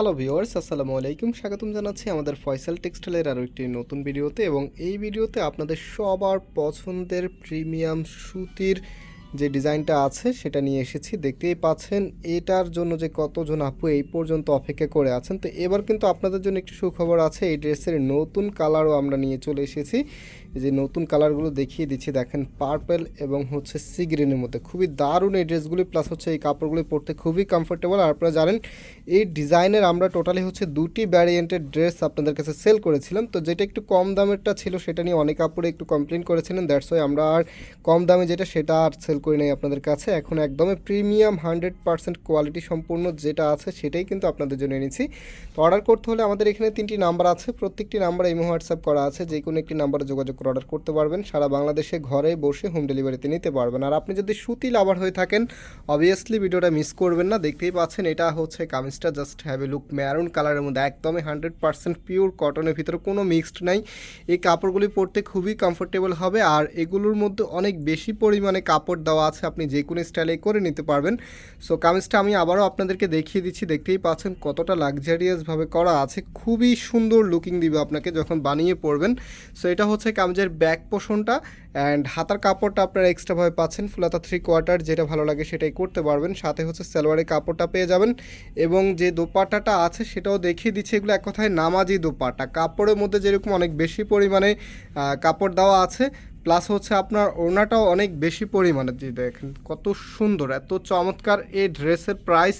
Hello viewers আসসালামু আলাইকুম। স্বাগতম জানাচ্ছি আমাদের ফয়সাল টেক্সটাইলের আরও একটি নতুন ভিডিওতে এবং এই ভিডিওতে আপনাদের সবার পছন্দের প্রিমিয়াম সুতির যে ডিজাইনটা আছে সেটা নিয়ে এসেছি, দেখতেই পাচ্ছেন। এটার জন্য যে কতজন আপু এই পর্যন্ত অপেক্ষা করে আছেন। তো এবার কিন্তু আপনাদের জন্য একটি সুখবর আছে, এই ড্রেসের নতুন কালারও আমরা নিয়ে চলে এসেছি। যে নতুন কালারগুলো দেখিয়ে দিচ্ছি, দেখেন পার্পেল এবং হচ্ছে সি গ্রিনের মধ্যে। খুবই দারুণ এই ড্রেসগুলি প্লাস হচ্ছে এই কাপড়গুলি পরতে খুবই কমফোর্টেবল আর আপনারা জানেন, এই ডিজাইনের আমরা টোটালি হচ্ছে দুটি ভ্যারিয়েন্টের ড্রেস আপনাদের কাছে সেল করেছিলাম। তো যেটা একটু কম দামেরটা ছিল, সেটা নিয়ে অনেক কাপড়ে একটু কমপ্লেন করেছিলেন। দ্যাটস ওয়াই আমরা আর কম দামে যেটা, সেটা আর সেল করি নাই আপনাদের কাছে। এখন একদমই প্রিমিয়াম হান্ড্রেড পার্সেন্ট কোয়ালিটি সম্পূর্ণ যেটা আছে সেটাই কিন্তু আপনাদের জন্য এনেছি। তো অর্ডার করতে হলে আমাদের এখানে তিনটি নাম্বার আছে। প্রত্যেকটি নাম্বার ইমো হোয়াটসঅ্যাপ করা আছে। যে কোনো একটি নাম্বারে যোগাযোগ করে অর্ডার করতে পারবেন। সারা বাংলাদেশে ঘরে বসে হোম ডেলিভারিতে নিতে পারবেন। আর আপনি যদি সুতি লাভার হয়ে থাকেন অবভিয়াসলি ভিডিওটা মিস করবেন না। দেখতেই পাচ্ছেন এটা হচ্ছে কামিজটা। Just have a look maroon কালারের মধ্যে একদমই হান্ড্রেড পার্সেন্ট পিওর কটনের ভিতরে কোনো মিক্সড নাই। এই কাপড়গুলি পরতে খুবই কমফোর্টেবল হবে। আর এগুলোর মধ্যে অনেক বেশি পরিমাণে কাপড় দেওয়া আছে, আপনি যে কোনো স্টাইলে করে নিতে পারবেন। সো কামিজটা আমি আবারও আপনাদেরকে দেখিয়ে দিচ্ছি, দেখতেই পাচ্ছেন কতটা লাক্সারিয়াসভাবে করা আছে। খুবই সুন্দর লুকিং দিবে আপনাকে যখন বানিয়ে পরবেন। সো এটা হচ্ছে কামিজের ব্যাক পোষণটা অ্যান্ড হাতার কাপড়টা আপনারা এক্সট্রাভাবে পাচ্ছেন। ফুলাতা থ্রি কোয়ার্টার যেটা ভালো লাগে সেটাই করতে পারবেন। সাথে হচ্ছে সালোয়ারের কাপড়টা পেয়ে যাবেন এবং যে দোপাট্টাটা আছে সেটাও দেখিয়ে দিচ্ছি। এগুলো এক কথায় নামাজি দোপাটা কাপড়ের মধ্যে যেরকম অনেক বেশি পরিমাণে কাপড় দেওয়া আছে প্লাস হচ্ছে আপনার ওড়নাটাও অনেক বেশি পরিমাণে দিয়ে দেখেন কত সুন্দর, এত চমৎকার এই ড্রেসের প্রাইস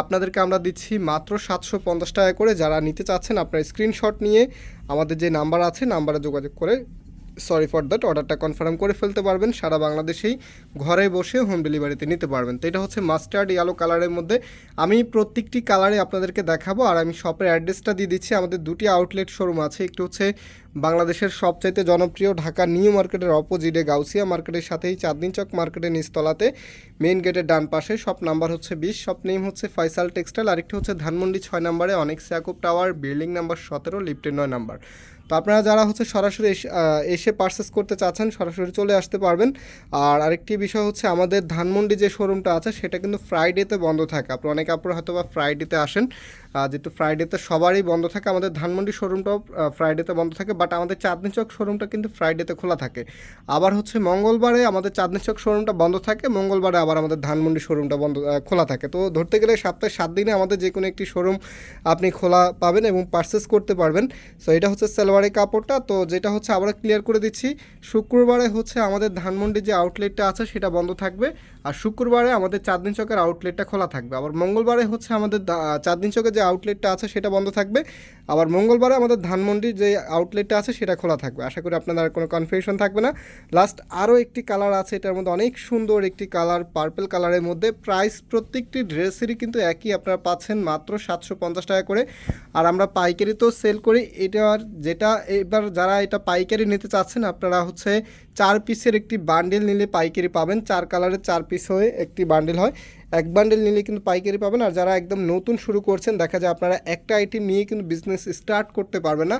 আপনাদেরকে আমরা দিচ্ছি মাত্র সাতশো পঞ্চাশ টাকা করে। যারা নিতে চাচ্ছেন আপনার স্ক্রিনশট নিয়ে আমাদের যে নাম্বার আছে নাম্বারে যোগাযোগ করে সরি ফর দ্যাট, অর্ডারটা কনফার্ম করে ফেলতে পারবেন, সারা বাংলাদেশেই ঘরে বসে হোম ডেলিভারিতে নিতে পারবেন। তো এটা হচ্ছে মাস্টার্ড ইয়েলো কালারের মধ্যে। আমি প্রত্যেকটি কালারে আপনাদেরকে দেখাবো, আর আমি শপের অ্যাড্রেসটা দিয়ে দিচ্ছি। আমাদের দুটি আউটলেট শোরুম আছে, একটু হচ্ছে বাংলাদেশের সবচাইতে জনপ্রিয় ঢাকা নিউ মার্কেটের অপোজিটে গাউসিয়া মার্কেটের সাথেই চাঁদনি চক মার্কেটের নিচতলাতে মেইন গেটের ডান পাশে শপ নাম্বার হচ্ছে বিশ শপ নেম হচ্ছে ফাইসাল টেক্সটাইল আরেকটি হচ্ছে ধানমন্ডি ছয় নম্বরে, অনেক স্যাকুপ টাওয়ার বিল্ডিং নাম্বার সতেরো লিফটের নয় নাম্বার। তো আপনারা যারা হচ্ছে সরাসরি এসে- পারচেস করতে চাচ্ছেন, সরাসরি চলে আসতে পারবেন। আর আরেকটি বিষয় হচ্ছে আমাদের ধানমন্ডি যে শোরুমটা আছে, সেটা কিন্তু ফ্রাইডেতে বন্ধ থাকে। আপনি অনেক আপনারা হয়তো বা ফ্রাইডেতে আসেন যেহেতু ফ্রাইডেতে সবারই বন্ধ থাকে, আমাদের ধানমন্ডি শোরুমটাও ফ্রাইডেতে বন্ধ থাকে বাট আমাদের চাঁদনি চক শোরুমটা কিন্তু ফ্রাইডেতে খোলা থাকে। আবার হচ্ছে মঙ্গলবারে আমাদের চাঁদনি চক শোরুমটা বন্ধ থাকে, মঙ্গলবারে আবার আমাদের ধানমন্ডি শোরুমটা বন্ধ খোলা থাকে। তো ধরতে গেলে সপ্তাহে সাত দিনে আমাদের যে কোনো একটি শোরুম আপনি খোলা পাবেন এবং পারচেস করতে পারবেন। সো এটা হচ্ছে সালোয়ারের কাপড়টা, তো যেটা হচ্ছে আবার ক্লিয়ার করে দিচ্ছি। শুক্রবারে হচ্ছে আমাদের ধানমন্ডি যে আউটলেটটা আছে, সেটা বন্ধ থাকবে। আর শুক্রবারে আমাদের চাঁদনি চকের আউটলেটটা খোলা থাকবে। আবার মঙ্গলবারে হচ্ছে আমাদের চাঁদনি চকের যে আউটলেটটা আছে সেটা বন্ধ থাকবে। আবার মঙ্গলবারে আমাদের ধানমন্ডির যে আউটলেটটা আছে সেটা খোলা থাকবে। আশা করি আপনাদের কোনো কনফিউশন থাকবে না। লাস্ট আরও একটি কালার আছে, এটার মধ্যে অনেক সুন্দর একটি কালার পার্পল কালারের মধ্যে প্রাইস প্রত্যেকটি ড্রেসেরই কিন্তু একই, আপনারা পাচ্ছেন মাত্র সাতশো পঞ্চাশ টাকা করে। আর আমরা পাইকারি তো সেল করি এটার যেটা এবার যারা এটা পাইকারি নিতে চাচ্ছেন, আপনারা হচ্ছে চার পিসের একটি বান্ডেল নিলে পাইকারি পাবেন। চার কালারের চার পিস হয়ে একটি বান্ডেল হয়। এক বান্ডেল নিলে কিন্তু পাইকারি পাবেন। আর যারা একদম নতুন শুরু করছেন, দেখা যায় আপনারা একটা আইটেম নিয়ে কিন্তু বিজনেস স্টার্ট করতে পারবেন না।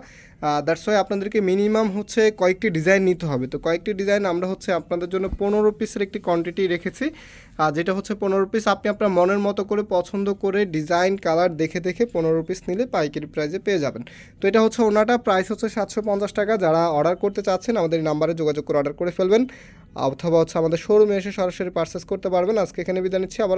দ্যাটস ওয়াই আপনাদেরকে মিনিমাম হচ্ছে কয়েকটি ডিজাইন নিতে হবে। তো কয়েকটি ডিজাইন আমরা হচ্ছে আপনাদের জন্য পনেরো পিসের একটি কোয়ান্টিটি রেখেছি। আর যেটা হচ্ছে পনেরো পিস আপনি আপনার মনের মতো করে পছন্দ করে ডিজাইন কালার দেখে দেখে পনেরো পিস নিলে পাইকারি প্রাইসে পেয়ে যাবেন। তো এটা হচ্ছে ওনাটা প্রাইস হচ্ছে সাতশো পঞ্চাশ টাকা। যারা অর্ডার করতে চাচ্ছেন, আমাদের নাম্বারে যোগাযোগ করে অর্ডার করে ফেলবেন। অথবা হচ্ছে আমাদের শোরুমে এসে সরাসরি পারচেস করতে পারবেন। আজকে এখানে বিদায় নিচ্ছি। আবারও